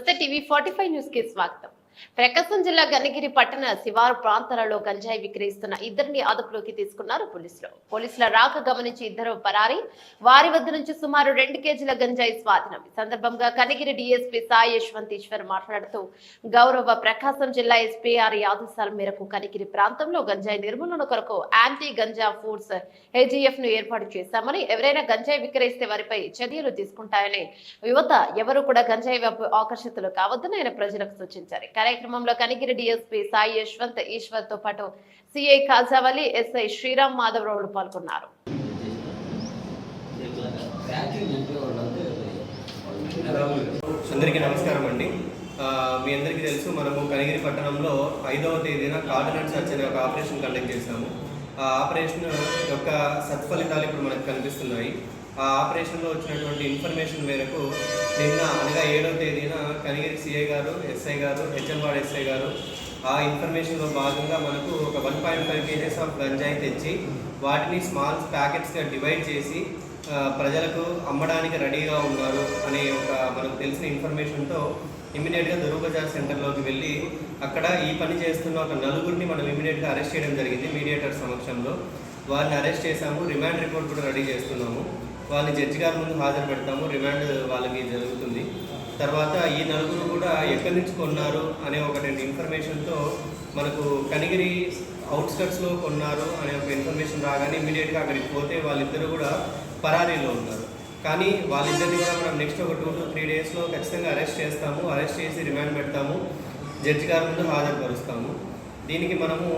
నమస్తే TV forty five న్యూస్కి స్వాగతం. ప్రకాశం జిల్లా గన్నగిరి పట్టణ శివారు ప్రాంతాలలో గంజాయి విక్రయిస్తున్న ఇద్దరిని అదుపులోకి తీసుకున్నారు పోలీసులు. పోలీసుల రాక గమనించి ఇద్దరు పరారి వారి వద్ద నుంచి సుమారు రెండు కేజీల గంజాయి స్వాధీనం. ఈ సందర్భంగా కనిగిరి డిఎస్పీ సాయి యశ్వంత్ ఈశ్వర్ మాట్లాడుతూ గౌరవ ప్రకాశం జిల్లా ఎస్పీ ఆర్ ఆదేశాల మేరకు కనిగిరి ప్రాంతంలో గంజాయి నిర్మూలన కొరకు యాంటీ గంజా ఫుడ్స్ ఏజీఎఫ్ను ఏర్పాటు చేశామని ఎవరైనా గంజాయి విక్రయిస్తే వారిపై చర్యలు తీసుకుంటాయని యువత ఎవరు కూడా గంజాయి వైపు ఆకర్షితులు కావద్దని ఆయన ప్రజలకు సూచించారు. కార్యక్రమంలో కనిగిరి డిఎస్పీ సాయి యశ్వంత్ ఈశ్వర్తో పాటు సిఐ కాజావలి ఎస్ఐ శ్రీరామ్ మాధవరావులు పాల్గొన్నారు. అందరికీ నమస్కారం అండి. మీ అందరికీ తెలుసు మనము కనిగిరి పట్టణంలో ఐదవ తేదీన కార్డినెంట్ సర్చ్ అనే ఒక ఆపరేషన్ కండక్ట్ చేశాము. ఆ ఆపరేషన్ యొక్క సత్ఫలితాలు ఇప్పుడు మనకు కనిపిస్తున్నాయి. ఆ ఆపరేషన్లో వచ్చినటువంటి ఇన్ఫర్మేషన్ మేరకు నిన్న అనగా ఏడవ తేదీన కనిగిరి సిఐ గారు ఎస్ఐ గారు హెచ్ఎంవాడ్ ఎస్ఐ గారు ఆ ఇన్ఫర్మేషన్లో భాగంగా మనకు ఒక one point five kgs of గంజాయి తెచ్చి వాటిని స్మాల్ ప్యాకెట్స్గా డివైడ్ చేసి ప్రజలకు అమ్మడానికి రెడీగా ఉన్నారు అనే ఒక మనకు తెలిసిన ఇన్ఫర్మేషన్తో ఇమీడియట్గా దుర్గబజార్ సెంటర్లోకి వెళ్ళి అక్కడ ఈ పని చేస్తున్న ఒక నలుగురిని మనం ఇమీడియట్గా అరెస్ట్ చేయడం జరిగింది మీడియేటర్ సమక్షంలో. వారిని అరెస్ట్ చేశాము రిమాండ్ రిపోర్ట్ కూడా రెడీ చేస్తున్నాము. వాళ్ళని జడ్జి గారి ముందు హాజరు పెడతాము రిమాండ్ వాళ్ళకి జరుగుతుంది. తర్వాత ఈ నలుగురు కూడా ఎక్కడి నుంచి కొన్నారు అనే ఒకటి ఇన్ఫర్మేషన్తో మనకు కనిగిరి అవుట్స్కట్స్లో కొన్నారు అనే ఒక ఇన్ఫర్మేషన్ రాగానే ఇమీడియట్గా అక్కడికి పోతే వాళ్ళిద్దరు కూడా పరారీలో ఉన్నారు. కానీ వాళ్ళిద్దరిని కూడా మనం నెక్స్ట్ ఒక టూ టు త్రీ డేస్లో ఖచ్చితంగా అరెస్ట్ చేస్తాము అరెస్ట్ చేసి రిమాండ్ పెడతాము జడ్జి గారి ముందు హాజరుపరుస్తాము. దీనికి మనము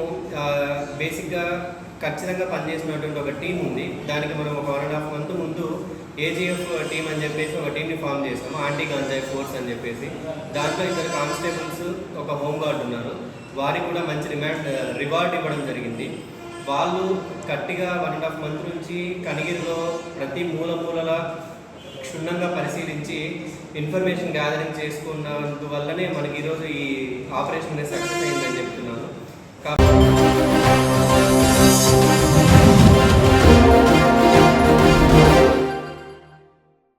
బేసిక్గా ఖచ్చితంగా పనిచేసినటువంటి ఒక టీం ఉంది. దానికి మనం ఒక వన్ అండ్ హాఫ్ మంత్ ముందు ఏజీఎఫ్ టీం అని చెప్పేసి ఒక టీంని ఫామ్ చేస్తాము. ఆంటీ గంజాయి ఫోర్స్ అని చెప్పేసి. దాంట్లో ఇద్దరు కానిస్టేబుల్స్ ఒక హోమ్ గార్డ్ ఉన్నారు. వారికి కూడా మంచి రిమాండ్ రివార్డ్ ఇవ్వడం జరిగింది. వాళ్ళు గట్టిగా వన్ అండ్ హాఫ్ మంత్ నుంచి కనిగిరిలో ప్రతి మూల మూలల క్షుణ్ణంగా పరిశీలించి ఇన్ఫర్మేషన్ గ్యాదరింగ్ చేసుకున్నందువల్లనే మనకి ఈరోజు ఈ ఆపరేషన్ అనేది సక్సెస్